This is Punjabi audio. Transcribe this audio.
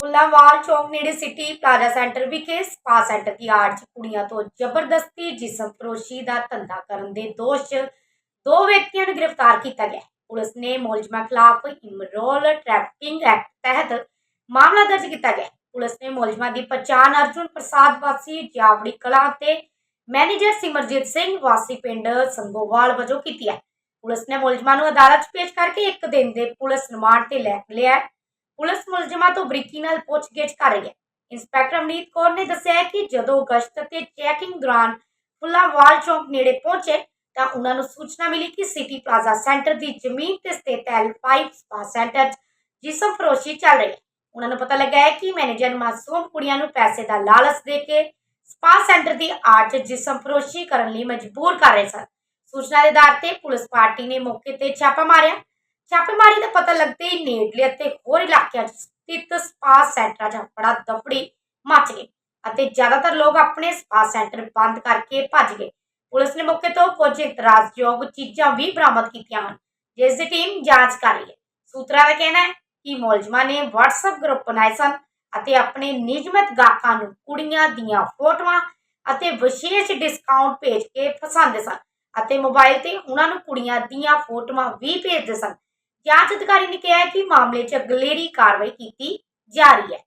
ਫੁੱਲਾਂਵਾਲ ਚੌਂਕ ਨੇੜੇ ਸਿਟੀ ਪਲਾਜ਼ਾ ਸੈਂਟਰ ਵਿਖੇ ਸਪਾ ਸੈਂਟਰ ਦੀ ਆੜ 'ਚ ਕੁੜੀਆਂ ਤੋਂ ਜ਼ਬਰਦਸਤੀ ਜਿਸਮ ਫਰੋਸ਼ੀ ਦਾ ਧੰਦਾ ਕਰਨ ਦੇ ਦੋਸ਼ 'ਚ ਦੋ ਵਿਅਕਤੀਆਂ ਨੂੰ ਗ੍ਰਿਫਤਾਰ ਕੀਤਾ ਗਿਆ। ਪੁਲਿਸ ਨੇ ਮੁਲਜ਼ਮਾਂ ਖਿਲਾਫ ਇਮਰੋਲ ਟ੍ਰੈਫਿਕਿੰਗ ਐਕਟ ਤਹਿਤ ਮਾਮਲਾ ਦਰਜ ਕੀਤਾ ਗਿਆ। ਪੁਲਿਸ ਨੇ ਮੁਲਜ਼ਮਾਂ ਦੀ ਪਛਾਣ ਅਰਜੁਨ ਪ੍ਰਸਾਦ ਵਾਸੀ, ਜਾਵੜੀ ਕਲਾਂ ਤੇ ਮੈਨੇਜਰ ਸਿਮਰਜੀਤ ਸਿੰਘ ਵਾਸੀ ਪਿੰਡ ਸੰਗੋਵਾਲ ਵਜੋਂ ਕੀਤੀ ਹੈ। ਪੁਲਿਸ ਨੇ ਮੁਲਜ਼ਮਾਂ ਨੂੰ ਅਦਾਲਤ 'ਚ ਪੇਸ਼ ਕਰਕੇ ਇੱਕ ਦਿਨ ਦੇ ਪੁਲਿਸ ਰਿਮਾਂਡ ਤੇ ਲੈ ਲਿਆ ਪੁਲਿਸ ਮੁਲਜ਼ਮਾਂ ਤੋਂ ਬਰੀਕੀ ਨਾਲ ਪੁੱਛਗਿੱਛ ਕਰ ਰਹੀ ਹੈ। ਇੰਸਪੈਕਟਰ ਅਮਨੀਤ ਕੌਰ ਨੇ ਦੱਸਿਆ ਕਿ ਜਦੋਂ ਗਸ਼ਤ ਤੇ ਚੈਕਿੰਗ ਦੌਰਾਨ ਫੁੱਲਾਂਵਾਲ ਚੌਂਕ ਨੇੜੇ ਪਹੁੰਚੇ, ਤਾਂ ਉਹਨਾਂ ਨੂੰ ਸੂਚਨਾ ਮਿਲੀ ਕਿ ਸਿਟੀ ਪਲਾਜ਼ਾ ਸੈਂਟਰ ਦੀ ਜ਼ਮੀਨ ਤੇ ਸਥਿਤ ਐਲ5 ਸਪਾ ਸੈਂਟਰ ਜਿਸਮ ਫਰੋਸ਼ੀ ਚੱਲ ਰਹੀ ਹੈ। ਉਹਨਾਂ ਨੂੰ ਪਤਾ ਲੱਗਾ ਹੈ ਕਿ ਮੈਨੇਜਰ ਮਾਸੂਮ ਕੁੜੀਆਂ ਨੂੰ ਪੈਸੇ ਦਾ ਲਾਲਚ ਦੇ ਕੇ ਸਪਾ ਸੈਂਟਰ ਦੀ ਆੜ 'ਚ ਜਿਸਮ ਫਰੋਸ਼ੀ ਕਰਨ ਲਈ ਮਜਬੂਰ ਕਰ ਰਹੇ ਸਨ। ਸੂਚਨਾ ਦੇ ਆਧਾਰ ਤੇ ਪੁਲਿਸ ਪਾਰਟੀ ਨੇ ਮੌਕੇ ਤੇ ਛਾਪਾ ਮਾਰਿਆ। ਛਾਪੇਮਾਰੀ ਦਾ ਪਤਾ ਲੱਗਦੇ ਹੀ ਨੇੜਲੇ ਅਤੇ ਹੋਰ ਇਲਾਕਿਆਂ 'ਚ ਸਥਿਤ ਸਪਾ ਸੈਂਟਰਾਂ 'ਚ ਬੜਾ ਦਫੜੀ ਮਚ ਗਈ ਅਤੇ ਜ਼ਿਆਦਾਤਰ ਲੋਕ ਆਪਣੇ ਸਪਾ ਸੈਂਟਰ ਬੰਦ ਕਰਕੇ ਭੱਜ ਗਏ। ਪੁਲਿਸ ਨੇ ਮੌਕੇ ਤੋਂ ਕੁਝ ਇਤਰਾਜ਼ਯੋਗ ਚੀਜ਼ਾਂ ਵੀ ਬਰਾਮਦ ਕੀਤੀਆਂ ਹਨ, ਜਿਸ ਦੀ ਟੀਮ ਜਾਂਚ ਕਰ ਰਹੀ ਹੈ। ਸੂਤਰਾਂ ਦਾ ਕਹਿਣਾ ਹੈ ਕਿ ਮੁਲਜ਼ਮਾਂ ਨੇ WhatsApp ਗਰੁੱਪ ਬਣਾਏ ਸਨ ਅਤੇ ਆਪਣੇ ਨਿਯਮਤ ਗਾਹਕਾਂ ਨੂੰ ਕੁੜੀਆਂ ਦੀਆਂ ਫੋਟੋਆਂ ਅਤੇ ਵਿਸ਼ੇਸ਼ ਡਿਸਕਾਊਂਟ ਭੇਜ ਕੇ ਫਸਾਉਂਦੇ ਸਨ ਅਤੇ ਮੋਬਾਈਲ ਤੇ ਉਹਨਾਂ ਨੂੰ ਕੁੜੀਆਂ ਦੀਆਂ ਫੋਟੋਆਂ ਵੀ ਭੇਜਦੇ ਸਨ। ਜਾਂਚ ਅਧਿਕਾਰੀ ਨੇ ਕਿਹਾ ਕਿ ਮਾਮਲੇ 'ਚ ਅਗਲੇਰੀ ਕਾਰਵਾਈ ਕੀਤੀ ਜਾ ਰਹੀ ਹੈ।